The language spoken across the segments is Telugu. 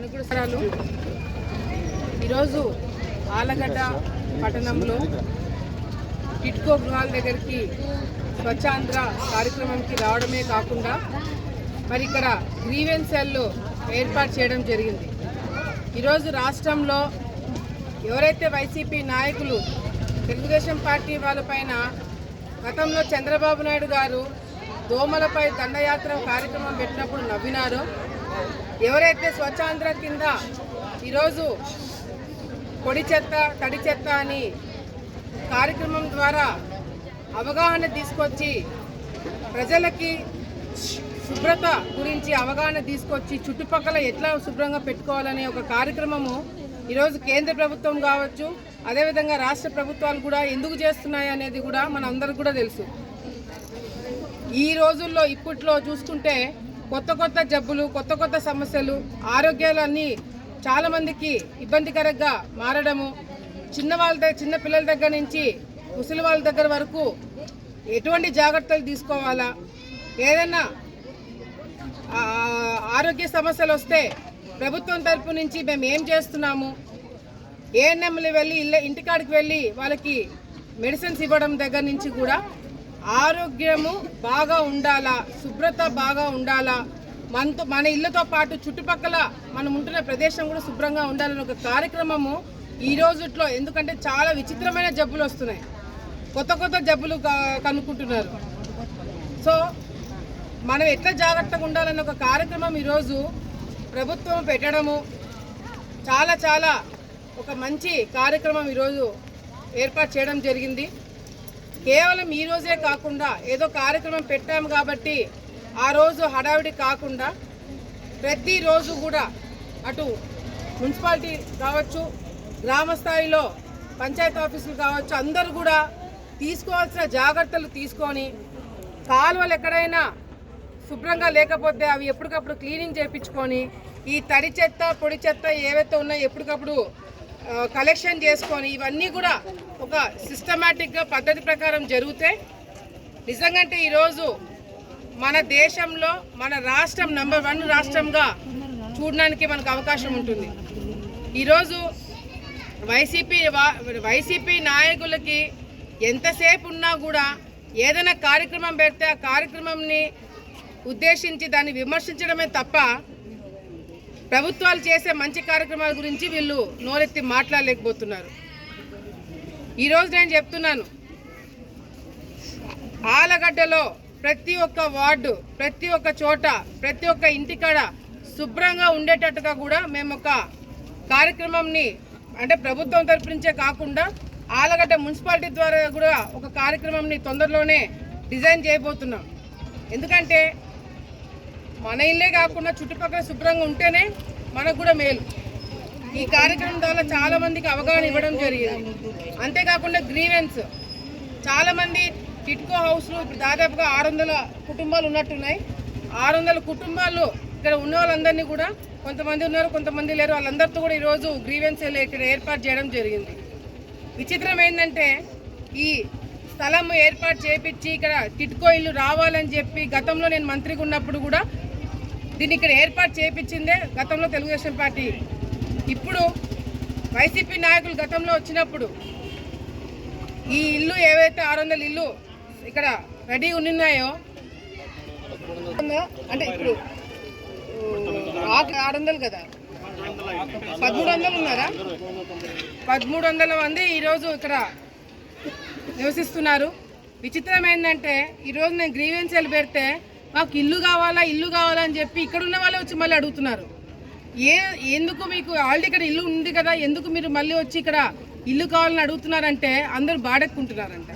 అనుగ్రహాలు ఈరోజు ఆలగడ్డ పట్టణంలో టిట్కో గృహాల దగ్గరికి స్వచ్ఛాంధ్ర కార్యక్రమంకి రావడమే కాకుండా మరి ఇక్కడ గ్రీవెన్స్ ఏర్పాటు చేయడం జరిగింది. ఈరోజు రాష్ట్రంలో ఎవరైతే వైసీపీ నాయకులు తెలుగుదేశం పార్టీ వాళ్ళపైన గతంలో చంద్రబాబు నాయుడు గారు దోమలపై దండయాత్ర కార్యక్రమం పెట్టినప్పుడు నవ్వినారో ఎవరైతే స్వచ్ఛాంధ్ర కింద ఈరోజు పొడి చెత్త తడి చెత్త అని కార్యక్రమం ద్వారా అవగాహన తీసుకొచ్చి ప్రజలకి శుభ్రత గురించి అవగాహన తీసుకొచ్చి చుట్టుపక్కల ఎట్లా శుభ్రంగా పెట్టుకోవాలనే ఒక కార్యక్రమము ఈరోజు కేంద్ర ప్రభుత్వం కావచ్చు అదేవిధంగా రాష్ట్ర ప్రభుత్వాలు కూడా ఎందుకు చేస్తున్నాయి అనేది కూడా మన అందరికి కూడా తెలుసు. ఈ రోజుల్లో ఇప్పట్లో చూసుకుంటే కొత్త కొత్త జబ్బులు కొత్త కొత్త సమస్యలు ఆరోగ్యాలన్నీ చాలామందికి ఇబ్బందికరంగా మారడము. చిన్న వాళ్ళ దగ్గర చిన్న పిల్లల దగ్గర నుంచి ముసలి వాళ్ళ దగ్గర వరకు ఎటువంటి జాగ్రత్తలు తీసుకోవాలా? ఏదైనా ఆరోగ్య సమస్యలు వస్తే ప్రభుత్వం తరపు నుంచి మేము ఏం చేస్తున్నాము? ఏఎన్ఎంలు వెళ్ళి ఇళ్ళ ఇంటికాడికి వెళ్ళి వాళ్ళకి మెడిసిన్స్ ఇవ్వడం దగ్గర నుంచి కూడా ఆరోగ్యము బాగా ఉండాలా? శుభ్రత బాగా ఉండాలా? మనతో మన ఇళ్ళతో పాటు చుట్టుపక్కల మనం ఉంటున్న ప్రదేశం కూడా శుభ్రంగా ఉండాలని ఒక కార్యక్రమము ఈ రోజుట్లో. ఎందుకంటే చాలా విచిత్రమైన జబ్బులు వస్తున్నాయి. కొత్త కొత్త జబ్బులు కనుక్కుంటున్నారు. సో మనం ఎట్లా జాగ్రత్తగా ఉండాలన్న ఒక కార్యక్రమం ఈరోజు ప్రభుత్వం పెట్టడము చాలా చాలా ఒక మంచి కార్యక్రమం ఈరోజు ఏర్పాటు చేయడం జరిగింది. కేవలం ఈ రోజే కాకుండా ఏదో కార్యక్రమం పెట్టాము కాబట్టి ఆ రోజు హడావిడి కాకుండా ప్రతిరోజు కూడా అటు మున్సిపాలిటీ కావచ్చు గ్రామ స్థాయిలో పంచాయతీ ఆఫీసులు కావచ్చు అందరూ కూడా తీసుకోవాల్సిన జాగ్రత్తలు తీసుకొని కాలువలు ఎక్కడైనా శుభ్రంగా లేకపోతే అవి ఎప్పటికప్పుడు క్లీనింగ్ చేయించుకొని ఈ తడి చెత్త పొడి చెత్త ఏవైతే ఉన్నాయో ఎప్పటికప్పుడు కలెక్షన్ చేసుకొని ఇవన్నీ కూడా ఒక సిస్టమేటిక్గా పద్ధతి ప్రకారం జరిగితే నిజంగా అంటే ఈరోజు మన దేశంలో మన రాష్ట్రం నెంబర్ వన్ రాష్ట్రంగా చూడడానికి మనకు అవకాశం ఉంటుంది. ఈరోజు వైసీపీ వైసీపీ నాయకులకి ఎంతసేపు ఉన్నా కూడా ఏదైనా కార్యక్రమం పెడితే ఆ కార్యక్రమంని ఉద్దేశించి దాన్ని విమర్శించడమే తప్ప ప్రభుత్వాలు చేసే మంచి కార్యక్రమాల గురించి వీళ్ళు నోరెత్తి మాట్లాడలేకపోతున్నారు. ఈరోజు నేను చెప్తున్నాను. ఆలగడ్డలో ప్రతి ఒక్క వార్డు ప్రతి ఒక్క చోట ప్రతి ఒక్క ఇంటికాడ శుభ్రంగా ఉండేటట్టుగా కూడా మేము ఒక కార్యక్రమంని అంటే ప్రభుత్వం తరపునుంచే కాకుండా ఆలగడ్డ మున్సిపాలిటీ ద్వారా కూడా ఒక కార్యక్రమంని తొందరలోనే డిజైన్ చేయబోతున్నాం. ఎందుకంటే మన ఇల్లే కాకుండా చుట్టుపక్కల శుభ్రంగా ఉంటేనే మనకు కూడా మేలు. ఈ కార్యక్రమం ద్వారా చాలా మందికి అవగాహన ఇవ్వడం జరిగింది. అంతేకాకుండా గ్రీవెన్స్ చాలా మంది టిట్కో హౌస్లు ఇప్పుడు దాదాపుగా ఆరు వందల కుటుంబాలు ఉన్నట్టున్నాయి. ఆరు వందల కుటుంబాలు ఇక్కడ ఉన్న వాళ్ళందరినీ కూడా కొంతమంది ఉన్నారు కొంతమంది లేరు. వాళ్ళందరితో కూడా ఈరోజు గ్రీవెన్స్ ఇక్కడ ఏర్పాటు చేయడం జరిగింది. విచిత్రం ఏంటంటే ఈ స్థలం ఏర్పాటు చేపించి ఇక్కడ టిట్కో ఇల్లు రావాలని చెప్పి గతంలో నేను మంత్రిగా ఉన్నప్పుడు కూడా దీన్ని ఇక్కడ ఏర్పాటు చేపించిందే గతంలో తెలుగుదేశం పార్టీ ఇప్పుడు వైసీపీ నాయకులు గతంలో వచ్చినప్పుడు ఈ ఇల్లు ఏవైతే ఆరు వందల ఇల్లు ఇక్కడ రెడీ ఉన్నాయో అంటే ఇప్పుడు ఆరు వందలు కదా? పదమూడు వందలు ఉన్నారా? పదమూడు వందల మంది ఈరోజు ఇక్కడ నివసిస్తున్నారు. విచిత్రం ఏంటంటే ఈరోజు నేను గ్రీవెన్సీలు పెడితే మాకు ఇల్లు కావాలా ఇల్లు కావాలా అని చెప్పి ఇక్కడ ఉన్న వాళ్ళే వచ్చి మళ్ళీ అడుగుతున్నారు. ఏ ఎందుకు మీకు ఆల్రెడీ ఇక్కడ ఇల్లు ఉంది కదా ఎందుకు మీరు మళ్ళీ వచ్చి ఇక్కడ ఇల్లు కావాలని అడుగుతున్నారంటే అందరూ బాడెక్కుంటున్నారంట.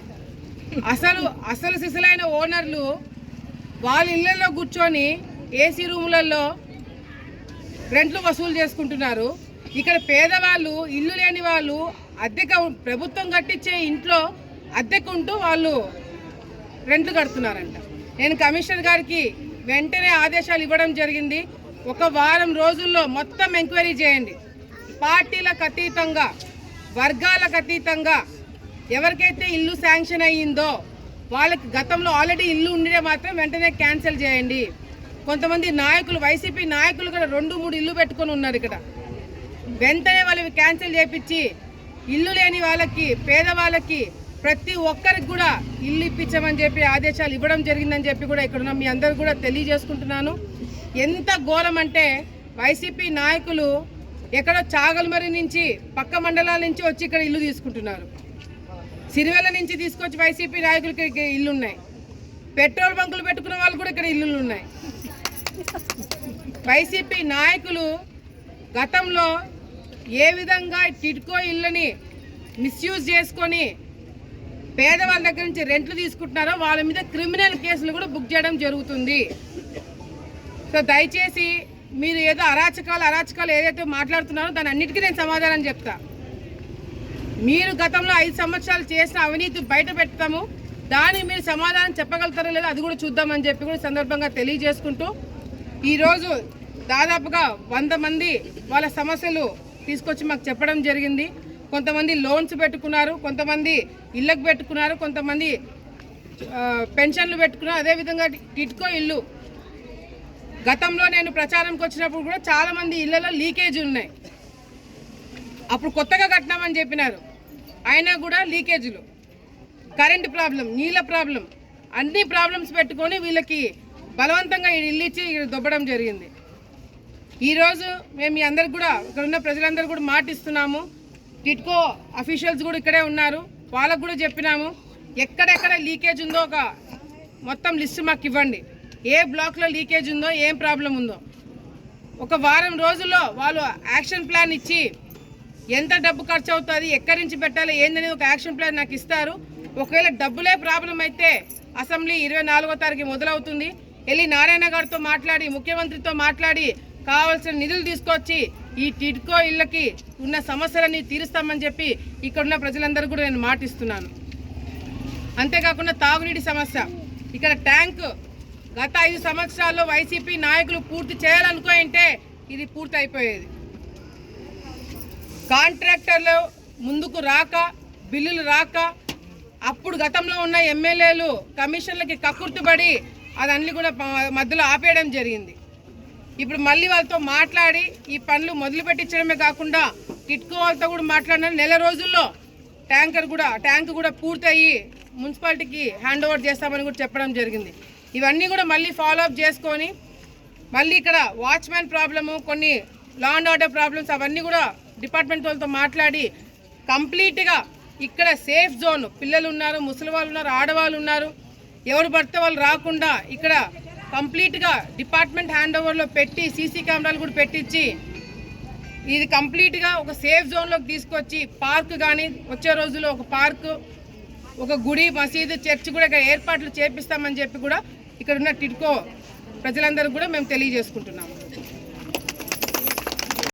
అసలు అసలు సిసలైన ఓనర్లు వాళ్ళ ఇళ్ళల్లో కూర్చొని ఏసీ రూములలో రెంట్లు వసూలు చేసుకుంటున్నారు. ఇక్కడ పేదవాళ్ళు ఇల్లు లేని వాళ్ళు అద్దెక ప్రభుత్వం కట్టించే ఇంట్లో అద్దెకుంటూ వాళ్ళు రెంట్లు కడుతున్నారంట. నేను కమిషనర్ గారికి వెంటనే ఆదేశాలు ఇవ్వడం జరిగింది. ఒక వారం రోజుల్లో మొత్తం ఎంక్వైరీ చేయండి. పార్టీలకు అతీతంగా వర్గాలకు అతీతంగా ఎవరికైతే ఇల్లు శాంక్షన్ అయ్యిందో వాళ్ళకి గతంలో ఆల్రెడీ ఇల్లు ఉండే మాత్రం వెంటనే క్యాన్సిల్ చేయండి. కొంతమంది నాయకులు వైసీపీ నాయకులు కూడా రెండు మూడు ఇల్లు పెట్టుకొని ఉన్నారు ఇక్కడ. వెంటనే వాళ్ళవి క్యాన్సిల్ చేపించి ఇల్లు లేని వాళ్ళకి పేదవాళ్ళకి ప్రతి ఒక్కరికి కూడా ఇల్లు ఇప్పించమని చెప్పి ఆదేశాలు ఇవ్వడం జరిగిందని చెప్పి కూడా ఇక్కడ ఉన్న మీ అందరు కూడా తెలియజేసుకుంటున్నాను. ఎంత ఘోరం అంటే వైసీపీ నాయకులు ఎక్కడో చాగల్మరి నుంచి పక్క మండలాల నుంచి వచ్చి ఇక్కడ ఇల్లు తీసుకుంటున్నారు. సిరివెల నుంచి తీసుకొచ్చి వైసీపీ నాయకులకి ఇక్కడ ఇల్లు ఉన్నాయి పెట్రోల్ బంకులు పెట్టుకున్న వాళ్ళు కూడా ఇక్కడ ఇల్లులు ఉన్నాయి వైసీపీ నాయకులు గతంలో ఏ విధంగా టిడ్కో ఇళ్ళని మిస్యూజ్ చేసుకొని పేదవాళ్ళ దగ్గర నుంచి రెంట్లు తీసుకుంటున్నారో వాళ్ళ మీద క్రిమినల్ కేసులు కూడా బుక్ చేయడం జరుగుతుంది. సో దయచేసి మీరు ఏదో అరాచకాలు అరాచకాలు ఏదైతే మాట్లాడుతున్నారో దాని అన్నిటికీ నేను సమాధానం చెప్తా. మీరు గతంలో ఐదు సంవత్సరాలు చేసిన అవినీతి బయట పెడతాము. దానికి మీరు సమాధానం చెప్పగలుగుతారో లేదో అది కూడా చూద్దామని చెప్పి కూడా సందర్భంగా తెలియజేసుకుంటూ ఈరోజు దాదాపుగా వంద మంది వాళ్ళ సమస్యలు తీసుకొచ్చి మాకు చెప్పడం జరిగింది. కొంతమంది లోన్స్ పెట్టుకున్నారు కొంతమంది ఇళ్ళకు పెట్టుకున్నారు కొంతమంది పెన్షన్లు పెట్టుకున్నారు. అదేవిధంగా టిట్కో ఇల్లు గతంలో నేను ప్రచారంకి వచ్చినప్పుడు కూడా చాలా మంది ఇళ్ళలో లీకేజ్ ఉన్నాయి. అప్పుడు కొత్తగా కట్టినామని చెప్పినారు. అయినా కూడా లీకేజీలు. కరెంట్ ప్రాబ్లం నీళ్ళ ప్రాబ్లం అన్ని ప్రాబ్లమ్స్ పెట్టుకొని వీళ్ళకి బలవంతంగా ఇల్లు ఇచ్చి దొబ్బడం జరిగింది. ఈరోజు మేము మీ అందరికి కూడా ఇక్కడ ఉన్న ప్రజలందరూ కూడా మాటిస్తున్నాము టిట్కో అఫీషియల్స్ కూడా ఇక్కడే ఉన్నారు. వాళ్ళకు కూడా చెప్పినాము ఎక్కడెక్కడ లీకేజ్ ఉందో ఒక మొత్తం లిస్ట్ మాకు ఇవ్వండి. ఏ బ్లాక్లో లీకేజ్ ఉందో ఏం ప్రాబ్లం ఉందో. ఒక వారం రోజుల్లో వాళ్ళు యాక్షన్ ప్లాన్ ఇచ్చి ఎంత డబ్బు ఖర్చు అవుతుంది ఎక్కడి నుంచి పెట్టాలి ఏందనేది ఒక యాక్షన్ ప్లాన్ నాకు ఇస్తారు. ఒకవేళ డబ్బులే ప్రాబ్లం అయితే అసెంబ్లీ ఇరవై నాలుగో తారీఖు మొదలవుతుంది. వెళ్ళి నారాయణ గారితో మాట్లాడి ముఖ్యమంత్రితో మాట్లాడి కావాల్సిన నిధులు తీసుకొచ్చి ఈ టిడ్కో ఇళ్ళకి ఉన్న సమస్యలని తీరుస్తామని చెప్పి ఇక్కడున్న ప్రజలందరూ కూడా నేను మాటిస్తున్నాను. అంతేకాకుండా తాగునీటి సమస్య. ఇక్కడ ట్యాంక్ గత ఐదు సంవత్సరాల్లో వైసీపీ నాయకులు పూర్తి చేయాలనుకుంటే ఇది పూర్తి అయిపోయేది కాంట్రాక్టర్లు ముందుకు రాక బిల్లులు రాక అప్పుడు గతంలో ఉన్న ఎమ్మెల్యేలు కమిషన్లకి కక్కుర్తిపడి అదన్నీ కూడా మధ్యలో ఆపేయడం జరిగింది. ఇప్పుడు మళ్ళీ వాళ్ళతో మాట్లాడి ఈ పనులు మొదలుపెట్టించడమే కాకుండా టిట్కో వాళ్ళతో కూడా మాట్లాడిన నెల రోజుల్లో ట్యాంకర్ కూడా ట్యాంక్ కూడా పూర్తయి మున్సిపాలిటీకి హ్యాండ్ ఓవర్ చేస్తామని కూడా చెప్పడం జరిగింది. ఇవన్నీ కూడా మళ్ళీ ఫాలో అప్ చేసుకొని మళ్ళీ ఇక్కడ వాచ్మెన్ ప్రాబ్లము కొన్ని లా అండ్ ఆర్డర్ ప్రాబ్లమ్స్ అవన్నీ కూడా డిపార్ట్మెంట్ వాళ్ళతో మాట్లాడి కంప్లీట్గా ఇక్కడ సేఫ్ జోన్ పిల్లలు ఉన్నారు ముసలి వాళ్ళు ఉన్నారు ఆడవాళ్ళు ఉన్నారు ఎవరు పడితే వాళ్ళు రాకుండా ఇక్కడ కంప్లీట్గా డిపార్ట్మెంట్ హ్యాండ్ ఓవర్లో పెట్టి సీసీ కెమెరాలు కూడా పెట్టించి ఇది కంప్లీట్గా ఒక సేఫ్ జోన్లోకి తీసుకొచ్చి పార్క్ కానీ వచ్చే రోజుల్లో ఒక పార్క్ ఒక గుడి మసీదు చర్చ్ కూడా ఇక్కడ ఏర్పాట్లు చేపిస్తామని చెప్పి కూడా ఇక్కడ ఉన్న టిడ్కో ప్రజలందరూ కూడా మేము తెలియజేసుకుంటున్నాము.